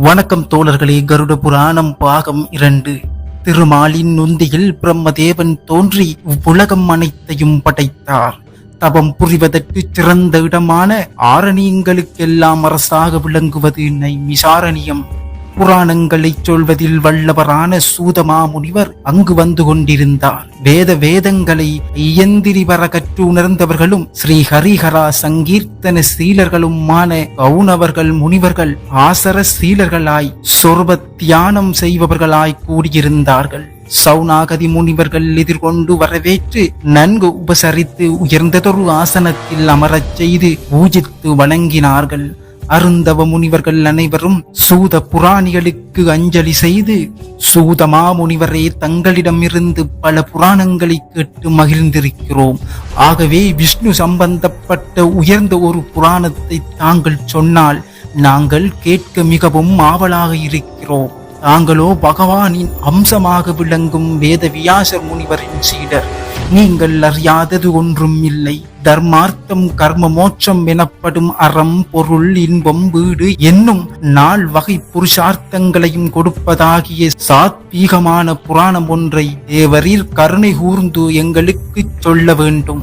வணக்கம் தோழர்களே கருட புராணம் பாகம் இரண்டு. திருமாலின் நுந்தியில் பிரம்மதேவன் தோன்றி உலகம் அனைத்தையும் படைத்தார். தவம் புரிவதற்கு சிறந்த இடமான ஆரணியங்களுக்கெல்லாம் அரசாக விளங்குவது நைமிசாரணியம். புராணங்களைச் சொல்வதில் வல்லவரான சூதமா முனிவர் அங்கு வந்து கொண்டிருந்தார். வேத வேதங்களை இயந்திரி வர கற்று உணர்ந்தவர்களும் ஸ்ரீ ஹரிஹரா சங்கீர்த்தன சீலர்களுமான கவுனவர்கள் முனிவர்கள் ஆசர சீலர்களாய் சொர்வ தியானம் செய்பவர்களாய் கூடியிருந்தார்கள். சௌனாகதி முனிவர்கள் எதிர்கொண்டு வரவேற்று நன்கு உபசரித்து உயர்ந்ததொரு ஆசனத்தில் அமரச் செய்து பூஜித்து வணங்கினார்கள். அருந்தவ முனிவர்கள் அனைவரும் சூத புராணிகளுக்கு அஞ்சலி செய்து சூதமா முனிவரே தங்களிடமிருந்து பல புராணங்களை கேட்டு மகிழ்ந்திருக்கிறோம். ஆகவே விஷ்ணு சம்பந்தப்பட்ட உயர்ந்த ஒரு புராணத்தை தாங்கள் சொன்னால் நாங்கள் கேட்க மிகவும் ஆவலாக இருக்கிறோம். தாங்களோ பகவானின் அம்சமாக விளங்கும் வேத வியாசர் முனிவரின் சீடர். நீங்கள் அறியாதது ஒன்றும் இல்லை. தர்மார்த்தம் கர்ம மோட்சம் எனப்படும் அறம் பொருள் இன்பம் வீடு என்னும் நாள் வகை புருஷார்த்தங்களையும் கொடுப்பதாகிய சாத்வீகமான புராணம் ஒன்றை தேவரீர் கருணை கூர்ந்து எங்களுக்கு சொல்ல வேண்டும்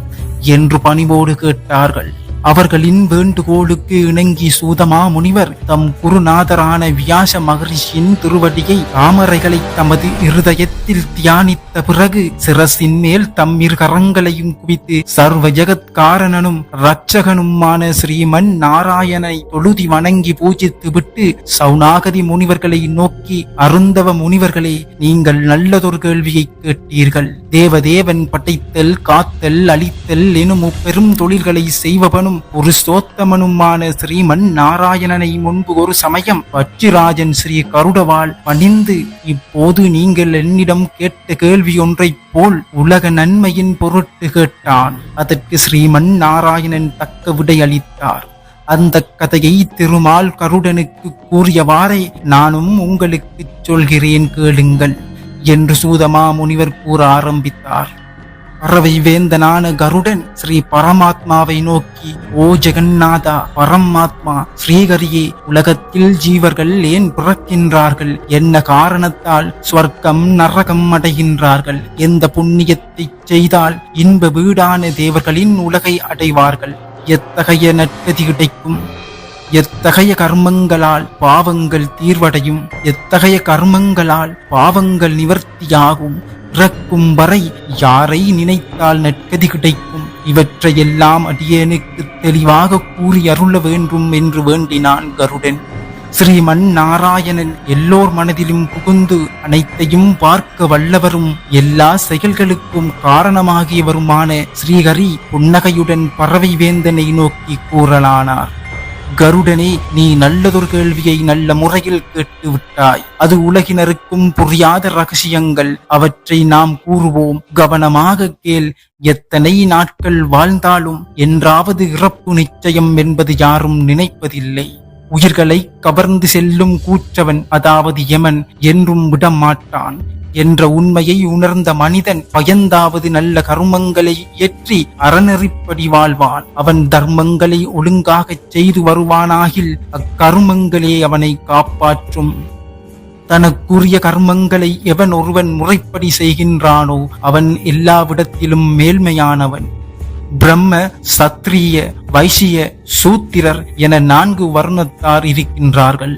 என்று பணிவோடு கேட்டார்கள். அவர்களின் வேண்டுகோளுக்கு இணங்கி சூதமா முனிவர் தம் குருநாதரான வியாச மகரிஷியின் திருவடியை தாமரைகளை தமது இருதயத்தில் தியானித்த பிறகு சிரசின் மேல் தம் இரு கரங்களையும் குவித்து சர்வ ஜெகத் ரட்சகனுமான இரட்சகனுமான ஸ்ரீமன் நாராயணனை தொழுதி வணங்கி பூஜித்து விட்டு சௌனாகதி முனிவர்களை நோக்கி அருந்தவ முனிவர்களே நீங்கள் நல்லதொரு கேள்வியை கேட்டீர்கள். தேவதேவன் படைத்தல் காத்தல் அழித்தல் எனும் பெரும் தொழில்களை செய்பவனும் ஒரு புருஷோத்தமனுமான ஸ்ரீமன் நாராயணனை முன்பு ஒரு சமயம் வச்சிராஜன் ஸ்ரீ கருடவாள் பணிந்து இப்போது நீங்கள் என்னிடம் கேட்ட கேள்வி ஒன்றைப் போல் உலக நன்மையின் பொருட்டு கேட்டான். அதற்கு ஸ்ரீமன் நாராயணன் தக்க விடை அளித்தார். அந்த கதையை திருமால் கருடனுக்கு கூறியவாறே நானும் உங்களுக்கு சொல்கிறேன் கேளுங்கள் என்று சூதமா முனிவர் கூற ஆரம்பித்தார். பறவை வேந்தனான கருடன் ஸ்ரீ பரமாத்மாவை நோக்கி ஓ ஜெகநாதா பரமாத்மா ஸ்ரீகரியே உலகத்தில் ஜீவர்கள் ஏன் பிறக்கின்றார்கள்? என்ன காரணத்தால் ஸ்வர்க்கம் நரகம் அடைகின்றார்கள்? எந்த புண்ணியத்தை செய்தால் இன்ப வீடான தேவர்களின் உலகை அடைவார்கள்? எத்தகைய நற்கதி கிடைக்கும்? எத்தகைய கர்மங்களால் பாவங்கள் தீர்வடையும்? எத்தகைய கர்மங்களால் பாவங்கள் நிவர்த்தியாகும்? இறக்கும் வரை யாரை நினைத்தால் நற்கதி கிடைக்கும்? இவற்றையெல்லாம் அடியேனுக்கு தெளிவாக கூறி அருள வேண்டும் என்று வேண்டினான் கருடன். ஸ்ரீமன் நாராயணன் எல்லோர் மனதிலும் புகுந்து அனைத்தையும் பார்க்க வல்லவரும் எல்லா செயல்களுக்கும் காரணமாகியவருமான ஸ்ரீஹரி புன்னகையுடன் பறவை வேந்தனை நோக்கி கூறலானார். கருடனே நீ நல்லதொரு கேள்வியை நல்ல முறையில் கேட்டு விட்டாய் அது உலகினருக்கும் புரியாத ரகசியங்கள். அவற்றை நாம் கூறுவோம். கவனமாக கேள். எத்தனை நாட்கள் வாழ்ந்தாலும் என்றாவது இறப்பு நிச்சயம் என்பது யாரும் நினைப்பதில்லை. உயிர்களை கவர்ந்து செல்லும் கூற்றவன் அதாவது யமன் என்றும் விடமாட்டான். என்ற உண்மையை உணர்ந்த மனிதன் பயந்தாவது நல்ல கர்மங்களை இயற்றி அறநெறிப்படி வாழ்வான். அவன் தர்மங்களை ஒழுங்காகச் செய்து வருவானாகில் அக்கர்மங்களே அவனை காப்பாற்றும். தனக்குரிய கர்மங்களை எவன் ஒருவன் முறைப்படி செய்கின்றானோ அவன் எல்லாவிடத்திலும் மேல்மையானவன் பிரம்ம சத்திரிய வைசிய சூத்திரர் என நான்கு வர்ணத்தார் இருக்கின்றார்கள்.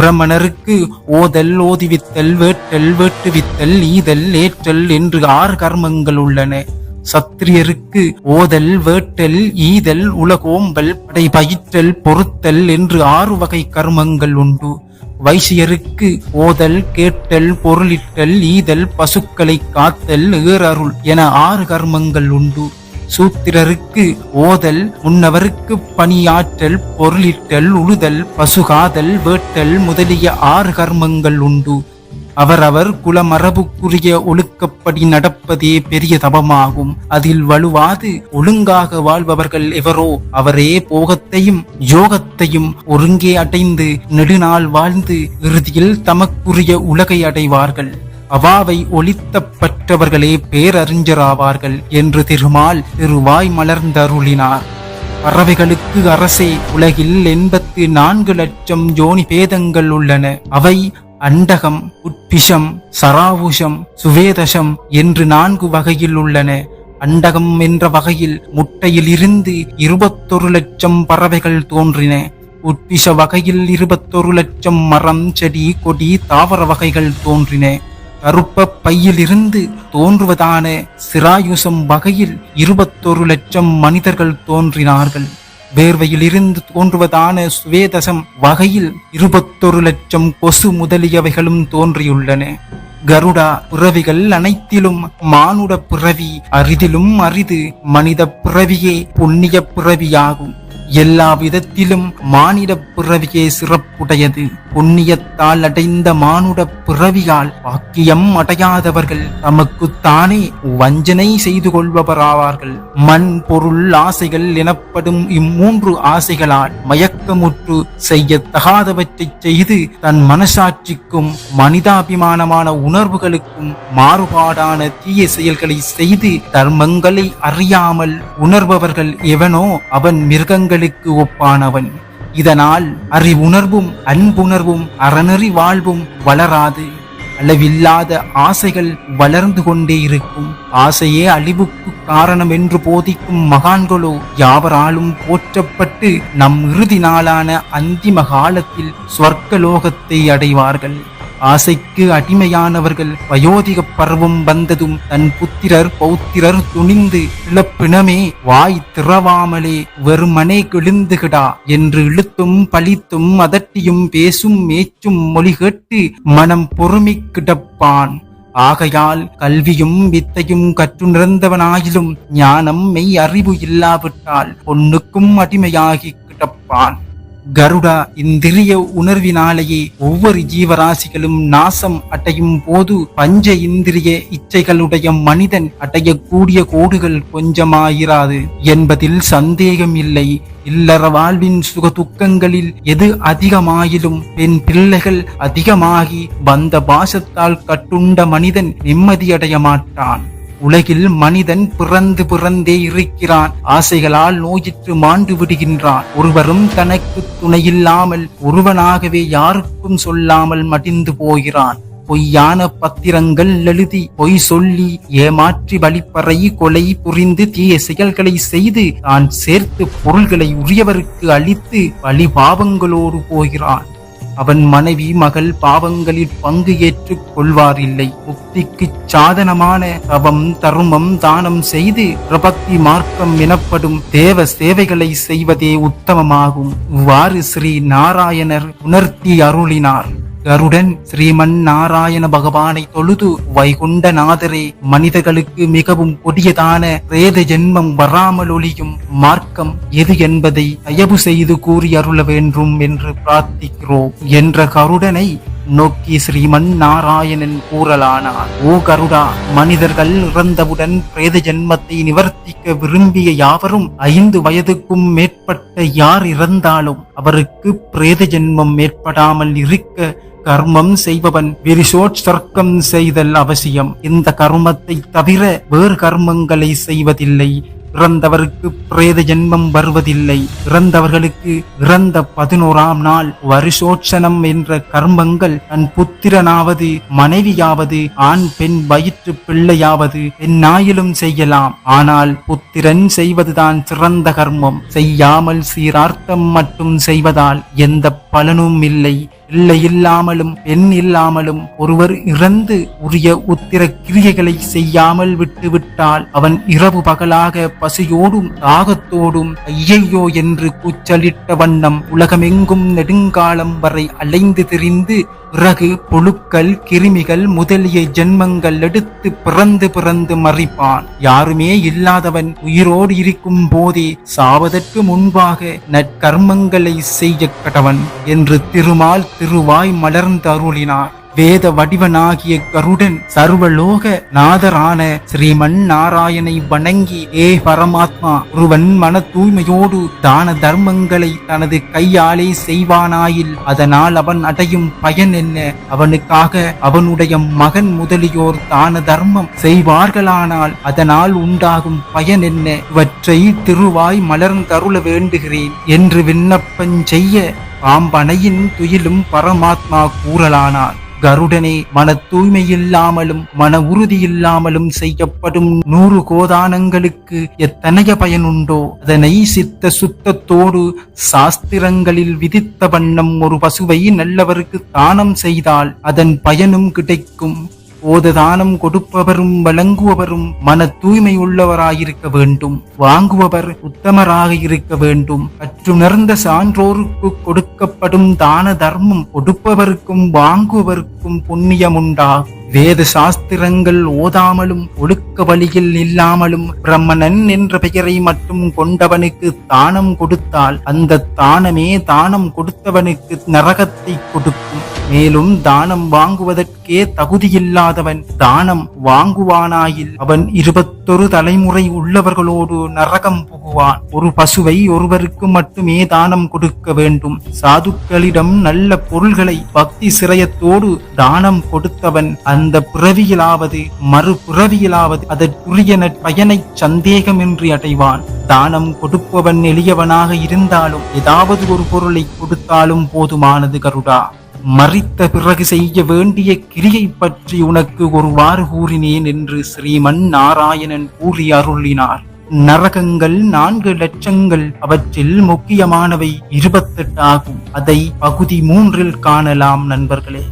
பிரமணருக்கு ஓதல் ஓதிவித்தல் வேட்டல் வேட்டுவித்தல் ஈதல் ஏற்றல் என்று ஆறு கர்மங்கள் உள்ளன. சத்திரியருக்கு ஓதல் வேட்டல் ஈதல் உலகோம்பல் படை பயிற்றல் பொறுத்தல் என்று ஆறு வகை கர்மங்கள் உண்டு. வைசியருக்கு ஓதல் கேட்டல் பொருளிட்டல் ஈதல் பசுக்களை காத்தல் ஏறருள் என ஆறு கர்மங்கள் உண்டு. சூத்திரருக்கு ஓதல் முன்னவருக்கு பணியாற்றல் பொருளிட்டல் உழுதல் பசுகாதல் வேட்டல் முதலிய ஆறு கர்மங்கள் உண்டு. அவரவர் குலமரபுக்குரிய ஒழுக்கப்படி நடப்பதே பெரிய தபமாகும். அதில் வலுவாது ஒழுங்காக வாழ்பவர்கள் எவரோ அவரே போகத்தையும் யோகத்தையும் ஒருங்கே அடைந்து நெடுநாள் வாழ்ந்து இறுதியில் தமக்குரிய உலகை அடைவார்கள். அவாவை ஒழித்தப்பற்றவர்களே பேரறிஞராவார்கள் என்று திருமால் திருவாய் மலர்ந்தருளினார். பறவைகளுக்கு அரசே உலகில் எண்பத்து நான்கு லட்சம் ஜோனி பேதங்கள் உள்ளன. அவை அண்டகம் உட்பிஷம் சராவுஷம் சுவேதசம் என்று நான்கு வகையில் உள்ளன. அண்டகம் என்ற வகையில் முட்டையில் இருந்து இருபத்தொரு லட்சம் பறவைகள் தோன்றின. உட்பிஷ வகையில் இருபத்தொரு லட்சம் மரம் செடி கொடி தாவர வகைகள் தோன்றின. கருப்ப பையிலிருந்து தோன்றுவதான சிராயுசம் வகையில் இருபத்தொரு லட்சம் மனிதர்கள் தோன்றினார்கள். வேர்வையிலிருந்து தோன்றுவதான சுவேதசம் வகையில் இருபத்தொரு லட்சம் கொசு முதலியவைகளும் தோன்றியுள்ளன. கருடா பிறவிகள் அனைத்திலும் மானுட பிறவி அரிதிலும் அரிது மனித பிறவியே புண்ணிய பிறவியாகும். எல்லா விதத்திலும் மானிட பிறவியே சிறப்புடையது. புண்ணியத்தால் அடைந்த மானுட பிறவியால் பாக்கியம் அடையாதவர்கள் தமக்குத்தானே வஞ்சனை செய்து கொள்பவராவார்கள். மண் பொருள் ஆசைகள் எனப்படும் இம்மூன்று ஆசைகளால் மயக்கமுற்று செய்யத்தகாதவற்றை செய்து தன் மனசாட்சிக்கும் மனிதாபிமானமான உணர்வுகளுக்கும் மாறுபாடான தீய செயல்களை செய்து தர்மங்களை அறியாமல் உணர்பவர்கள் எவனோ அவன் மிருகங்கள் செயல்களுக்கு ஒப்பானவன். இதனால் அறிவுணர்வும் அன்புணர்வும் அறநெறி வாழ்வும் வளராது. அளவில்லாத ஆசைகள் வளர்ந்து கொண்டே இருக்கும். ஆசையே அழிவுக்கு காரணம் என்று போதிக்கும் மகான்களோ யாவராலும் போற்றப்பட்டு நம் இறுதி நாளான அந்திம காலத்தில் ஸ்வர்க்க லோகத்தை அடைவார்கள். ஆசைக்கு அடிமையானவர்கள் வயோதிக பருவம் வந்ததும் தன் புத்திரர் பௌத்திரர் துணிந்து இழப்பினமே வாய் திறவாமலே வெறுமனே கிழிந்துகிடா என்று இழுத்தும் பழித்தும் அதட்டியும் பேசும் மேச்சும் மொழி கேட்டு மனம் பொறுமி கிடப்பான். ஆகையால் கல்வியும் வித்தையும் கற்று நிறந்தவனாயிலும் ஞானம் மெய் அறிவு இல்லாவிட்டால் பொன்னுக்கும் அடிமையாகி கிடப்பான். கருடா இந்திரிய உணர்வினாலேயே ஒவ்வொரு ஜீவராசிகளும் நாசம் அடையும் போது பஞ்ச இந்திரிய இச்சைகளுடைய மனிதன் அடையக்கூடிய கோடுகள் கொஞ்சமாயிராது என்பதில் சந்தேகம் இல்லை. இல்லற வாழ்வின் சுக துக்கங்களில் எது அதிகமாயிலும் பெண் பிள்ளைகள் அதிகமாகி வந்த பாசத்தால் கட்டுண்ட மனிதன் நிம்மதியடைய மாட்டான். உலகில் மனிதன் பிறந்து பிறந்தே இருக்கிறான். ஆசைகளால் நோயிற்று மாண்டு விடுகின்றான். ஒருவரும் தனக்கு துணையில்லாமல் ஒருவனாகவே யாருக்கும் சொல்லாமல் மடிந்து போகிறான். பொய்யான பத்திரங்கள் எழுதி பொய் சொல்லி ஏமாற்றி வழிப்பறை கொலை புரிந்து தீய செயல்களை செய்து தான் சேர்த்து பொருள்களை உரியவருக்கு அளித்து வழிபாவங்களோடு போகிறான். அவன் மனைவி மகள் பாவங்களில் பங்கு ஏற்றுக் கொள்வாரில்லை. முக்திக்கு சாதனமான தவம் தருமம் தானம் செய்து பிரபக்தி மார்க்கம் எனப்படும் தேவ சேவைகளை செய்வதே உத்தமமாகும். இவ்வாறு ஸ்ரீ நாராயணர் உணர்த்தி அருளினார். கருடன் ஸ்ரீமன் நாராயண பகவானை தொழுது வைகுண்டநாதரே மனிதர்களுக்கு மிகவும் கொடியதான பிரேத ஜென்மம் வராமல் ஒளியும் மார்க்கம் எது என்பதை தயவு செய்து கூறி அருள வேண்டும் என்று பிரார்த்திக்கிறோம் என்ற கருடனை நோக்கி ஸ்ரீமன் நாராயணன் கூறலானார். ஓ கருடா மனிதர்கள் இறந்தவுடன் பிரேத ஜென்மத்தை நிவர்த்திக்க விரும்பிய யாவரும் ஐந்து வயதுக்கும் மேற்பட்ட யார் இறந்தாலும் அவருக்கு பிரேத ஜென்மம் ஏற்படாமல் இருக்க கர்மம் செய்பவன் விரிசோற்சர்க்கம் செய்தல் அவசியம். இந்த கர்மத்தை தவிர வேறு கர்மங்களை செய்வதில்லை. இறந்தவருக்கு பிரேத ஜென்மம் வருவதில்லை. இறந்தவர்களுக்கு இறந்த பதினோராம் நாள் வருஷோட்சணம் என்ற கர்மங்கள் தன் புத்திரனாவது மனைவியாவது ஆண் பெண் வயிற்று பிள்ளையாவது பெண்ணாயிலும் செய்யலாம். ஆனால் புத்திரன் செய்வதுதான் சிறந்த கர்மம். செய்யாமல் சீரார்த்தம் மட்டும் செய்வதால் எந்த பலனும் இல்லை. பிள்ளை இல்லாமலும் பெண் இல்லாமலும் ஒருவர் இறந்து உரிய உத்திர கிரியைகளை செய்யாமல் விட்டுவிட்டால் அவன் இரவு பகலாக பசியோடும் தாகத்தோடும் ஐயையோ என்று கூச்சலிட்ட வண்ணம் உலகமெங்கும் நெடுங்காலம் வரை அலைந்து திரிந்து பிறகு புழுக்கள் கிருமிகள் முதலிய ஜென்மங்கள் எடுத்து பிறந்து பிறந்து மறிப்பான். யாருமே இல்லாதவன் உயிரோடு இருக்கும் போதே சாவதற்கு முன்பாக நற்கர்மங்களை செய்ய கடவன் என்று திருமால் திருவாய் மலர்ந்து அருளினார். வேத வடிவனாகிய கருடன் சர்வலோக நாதரான ஸ்ரீமன் நாராயணை வணங்கி ஏ பரமாத்மா ஒருவன் மன தூய்மையோடு தான தர்மங்களை தனது கையாலே செய்வானாயில் அதனால் அவன் அடையும் பயன் என்ன? அவனுக்காக அவனுடைய மகன் முதலியோர் தான தர்மம் செய்வார்களானால் அதனால் உண்டாகும் பயன் என்ன? இவற்றை திருவாய் மலர்ந்தருள வேண்டுகிறேன் என்று விண்ணப்பம் செய்ய பாம்பனையின் துயிலும் பரமாத்மா கூறலானான் கருடனே மன தூய்மையில்லாமலும் மன உறுதியில்லாமலும் செய்யப்படும் நூறு கோதானங்களுக்கு எத்தனைய பயனுண்டோ? அதனை சித்த சுத்தத்தோடு சாஸ்திரங்களில் விதித்த வண்ணம் ஒரு பசுவை நல்லவருக்கு தானம் செய்தால் அதன் பயனும் கிடைக்கும். போததானம் கொடுப்பவரும் வழங்குபவரும் மன தூய்மை உள்ளவராயிருக்க வேண்டும். வாங்குபவர் உத்தமராக இருக்க வேண்டும். கற்றுணர்ந்த சான்றோருக்கு கொடுக்கப்படும் தான தர்மம் கொடுப்பவருக்கும் வாங்குபவருக்கும் புண்ணியமுண்டாகும் வேத சாஸ்திரங்கள் ஓதாமலும் ஒழுக்க வழியில் இல்லாமலும் பிரம்மணன் என்ற பெயரை மட்டும் கொண்டவனுக்கு தானம் கொடுத்தால் அந்த தானமே தானம் கொடுத்தவனுக்கு நரகத்தை கொடுக்கும். மேலும் தானம் வாங்குவதற்கே தகுதியில்லாதவன் தானம் வாங்குவானாயில் அவன் இருபத்தொரு தலைமுறை உள்ளவர்களோடு நரகம் புகுவான். ஒரு பசுவை ஒருவருக்கு மட்டுமே தானம் கொடுக்க வேண்டும். சாதுக்களிடம் நல்ல பொருள்களை பக்தி சிரயத்தோடு தானம் கொடுத்தவன் அந்த பிறவியிலாவது மறுபிறவியிலாவது அதற்குரிய நற்பயனை சந்தேகமின்றி அடைவான். தானம் கொடுப்பவன் எளியவனாக இருந்தாலும் ஏதாவது ஒரு பொருளை கொடுத்தாலும் போதுமானது கருடா. மறித்த பிறகு செய்ய வேண்டிய கிரியை பற்றி உனக்கு ஒருவாறு கூறினேன் என்று ஸ்ரீமன் நாராயணன் கூறி அருளினார். நரகங்கள் நான்கு லட்சங்கள் அவற்றில் முக்கியமானவை இருபத்தெட்டு ஆகும். அதை பகுதி மூன்றில் காணலாம் நண்பர்களே.